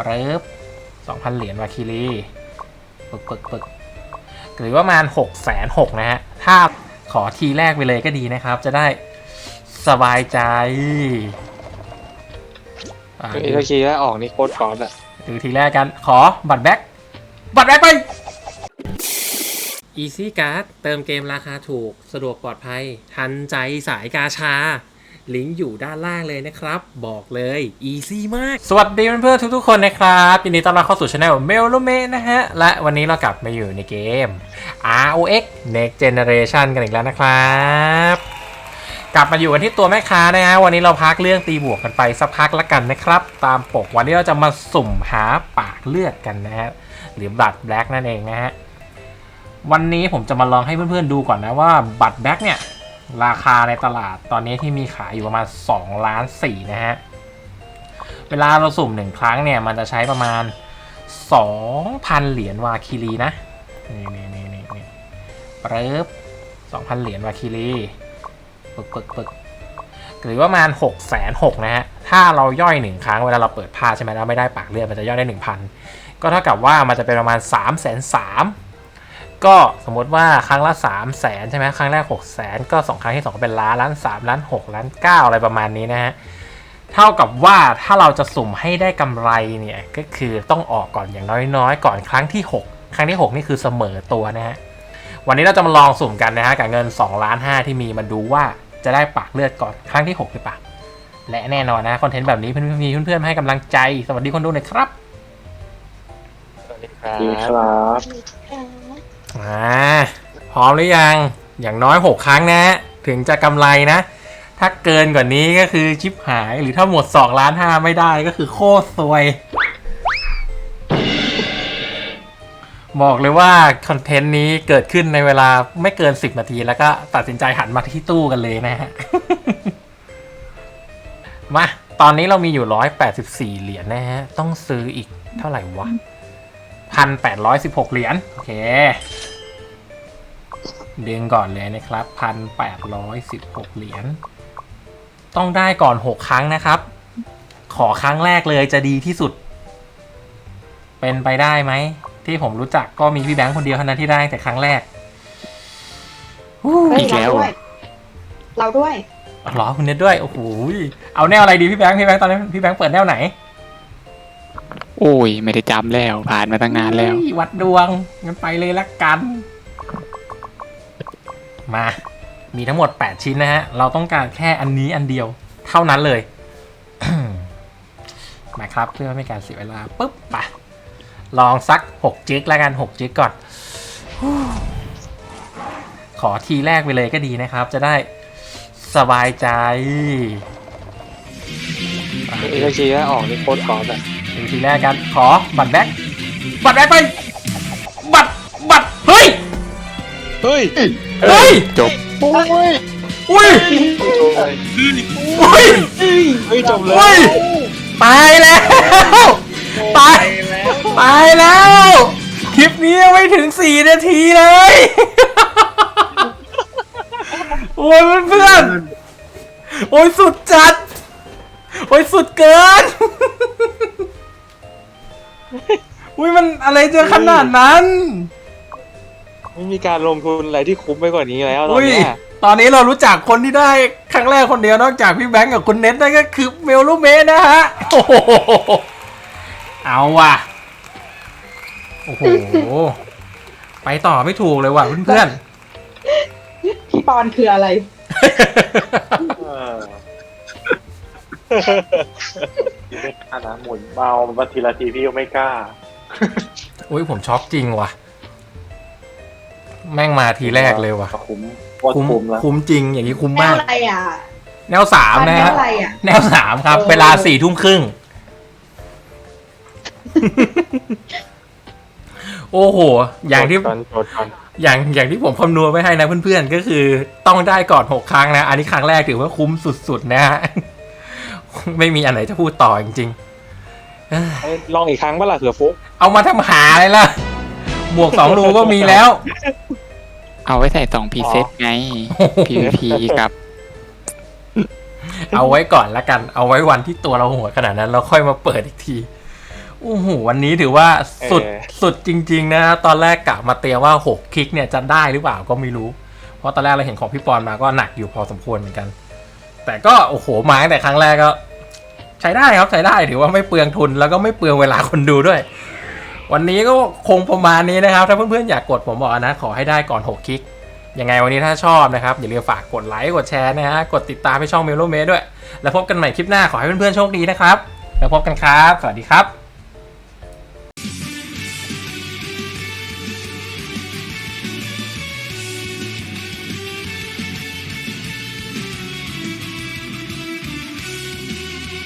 ปึ๊บสองพันเหรียญวาคิรีปึกปึกปึกหรือว่าประมาณหกแสนหกนะฮะ ถ้าขอทีแรกไปเลยก็ดีนะครับ จะได้สบายใจอะเอทาคีแล้วออกนี่โคตรฟอนต์อะดูทีแรกกัน ขอบัตรแบ็คบัตรแบ็คไป Easy Card เติมเกมราคาถูก สะดวกปลอดภัย ทันใจสายกาชา ลิงก์อยู่ด้านล่างเลยนะครับ บอกเลย Easy มาก สวัสดีเพื่อนๆทุกๆคนนะครับยินดีต้อนรับเข้าสู่ช anel m e l o m e นะฮะ และวันนี้เรากลับมาอยู่ในเกม ROX Next Generation กันอีกแล้วนะครับกลับมาอยู่กันที่ตัวแม่ค้านะฮะวันนี้เราพักเรื่องตีบวกกันไปสักพักละกันนะครับ ตามปกวันนี้เราจะมาสุ่มหาปากเลือดกันนะฮะหรือบัตรแบล็กนั่นเองนะฮะวันนี้ผมจะมาลองให้เพื่อนๆดูก่อนนะว่าบัตรแบล็กเนี่ย ราคาในตลาดตอนนี้ที่มีขายอยู่ประมาณ2ล้าน4นะฮะ เวลาเราสุ่มหนึ่งครั้งเนี่ย มันจะใช้ประมาณ 2,000 เหรียญวาคิรีนะ นี่นี่นี่นี่นี่ปึ๊บ2,000 เหรียญวาคิรีปึกปึกปึกหรือว่าประมาณหกแสนหกนะฮะ ถ้าเราย่อยหนึ่งครั้งเวลาเราเปิดผ้าใช่ไหมแล้วไม่ได้ปากเลือดมันจะย่อยได้หนึ่งพันก็เท่ากับว่ามันจะเป็นประมาณ3ามแสนสาม ก็สมมติว่าครั้งละ3ามแสนใช่ไหมครั้งแรก6กแสนก็สองครั้งที่สองก็เป็นล้านล้านสามล้านหกล้านเก้าอะไรประมาณนี้นะฮะ เท่ากับว่าถ้าเราจะสุ่มให้ได้กำไรเนี่ย ก็คือต้องออกก่อนอย่างน้อยๆ ก่อนครั้งที่ 6 ครั้งที่ 6 นี่คือเสมอตัวนะฮะ วันนี้เราจะมาลองสุ่มกันนะฮะกับเงิน2ล้าน5ที่มีมาดูว่าจะได้ปากเลือดก่อนครั้งที่6หรือเปล่าและแน่นอนนะคอนเทนต์แบบนี้เพื่อนๆมีเพื่อนๆมาให้กำลังใจ สวัสดีคนดูหน่อยครับ สวัสดีครัดีบครับ อ่าพร้อมหรือยัง อย่างน้อย 6 ครั้งนะฮะถึงจะกำไรนะ ถ้าเกินกว่านี้ก็คือชิปหายหรือถ้าหมด2ล้าน5ไม่ได้ก็คือโคตรซวย บอกเลยว่าคอนเทนต์นี้เกิดขึ้นในเวลาไม่เกิน 10 นาที แล้วก็ตัดสินใจหันมาที่ตู้กันเลยนะฮะ มาตอนนี้เรามีอยู่ 184 เหรียญนะฮะ ต้องซื้ออีกเท่าไหร่วะ 1,816 เหรียญโอเค ดึงก่อนเลยนะครับ1,816เหรียญต้องได้ก่อน6ครั้งนะครับ ขอครั้งแรกเลยจะดีที่สุด เป็นไปได้ไหม ที่ผมรู้จักก็มีพี่แบงค์คนเดียวเท่านั้นที่ได้แต่ครั้งแรกฮู้เฮ้ยอีกแล้ว เราด้วยเราด้วยเหรอคุณเน็ตด้วย โอ้โหเอาแนวอะไรดีพี่แบงค์พี่แบงค์ตอนนี้นพี่แบงค์เปิดแนวไหน โอ้ย ไม่ได้จำแล้ว ผ่านมาตั้งนานแล้วเฮ้ยวัดดวงงั้นไปเลยละกัน มา มีทั้งหมด 8 ชิ้นนะฮะ เราต้องการแค่อันนี้อันเดียวเท่านั้นเลย มาครับเพื่อไม่ให้การเสียเวลาปุ๊บไปลองสัก 6 จิกแล้วกัน 6 จิกก่อน ขอทีแรกไปเลยก็ดีนะครับ จะได้สบายใจเอทาคีแล้วออกนี่โคตรฟอนต์อะดูทีแรกกันขอบัตรแบ็คบัตรแบ็คไป บัตร บัตร เฮ้ย เฮ้ย เฮ้ยจบโอ้ยอุ้ยจบเลยอุ้ยเฮ้ยจบเลอุ้ยยตายแล้วตายตายแล้ว คลิปนี้ยังไม่ถึง4นาทีเลยโอ้ยเพื่อนๆโอ้ยสุดจัด โอ้ยสุดเกินอุ้ยมันอะไรจะขนาดนั้น ไม่มีการลงทุนอะไรที่คุ้มไปกว่านี้แล้วตอนอุ้ย เนี้ยตอนนี้เรารู้จักคนที่ได้ครั้งแรกคนเดียวนอกจากพี่แบงค์กับคุณเน็ตนั่นก็คือเมลลูเมนะฮะ โอ้โห เอาว่ะ โอ้โห ไปต่อไม่ถูกเลยว่ะเพื่อนพี่ปอนคืออะไร ๆ เออไม่กล้านะหมุนเบามาทีละทีพี่ก็ไม่กล้า อุ้ยผมช็อกจริงว่ะ แม่งมาทีแรกเลยว่ะ คุ้มว่าคุ้มคุ้มแล้วคุ้มจริงอย่างนี้คุ้มแนมาวก อะไรอะแนวสามนะแนวฮะอะไรอะ แนวสามครับ เออ เวลาสี่ทุ่มครึ่ง โอ้โห อย่างที่ โจทย์กันโจทย์กันอย่างอย่างที่ผมคำนวณไว้ให้นะเพื่อนๆ ก็คือต้องได้ก่อนหกครั้งนะ อันนี้ครั้งแรกถือว่าคุ้มสุดๆ นะฮะ ไม่มีอันไหนจะพูดต่อจริงๆเอ้ยเอ้ยลองอีกครั้งเมื่อไหร่เผื่อฟุก เอามาทำหาอะไรล่ะ บวกสองรูก็มีแล้ว เอาไว้ใส่สองพรีเซตไง PVP กับ เอาไว้ก่อนละกัน เอาไว้วันที่ตัวเราหัวขนาดนั้น เราค่อยมาเปิดอีกทีโอ้โหวันนี้ถือว่าสุดเออสุดจริง ๆ นะตอนแรกกะมาเตรียมว่า6คลิกเนี่ยจะได้หรือเปล่าก็ไม่รู้ เพราะตอนแรกเราเห็นของพี่ปอนมาก็หนักอยู่พอสมควรเหมือนกัน แต่ก็โอ้โหมาตั้งแต่ครั้งแรกก็ ใช้ได้ครับใช้ได้ถือว่าไม่เปลืองทุนแล้วก็ไม่เปลืองเวลาคนดูด้วย วันนี้ก็คงประมาณนี้นะครับ ถ้าเพื่อนๆอยากกดผมบอกนะขอให้ได้ก่อน 6 คลิก ยังไงวันนี้ถ้าชอบนะครับ อย่าลืมฝากกดไลค์กดแชร์นะฮะกดติดตามให้ช่องเมโลเมด้วย แล้วพบกันใหม่คลิปหน้าขอให้เพื่อนๆโชคดีนะครับ แล้วพบกันครับ สวัสดีครับ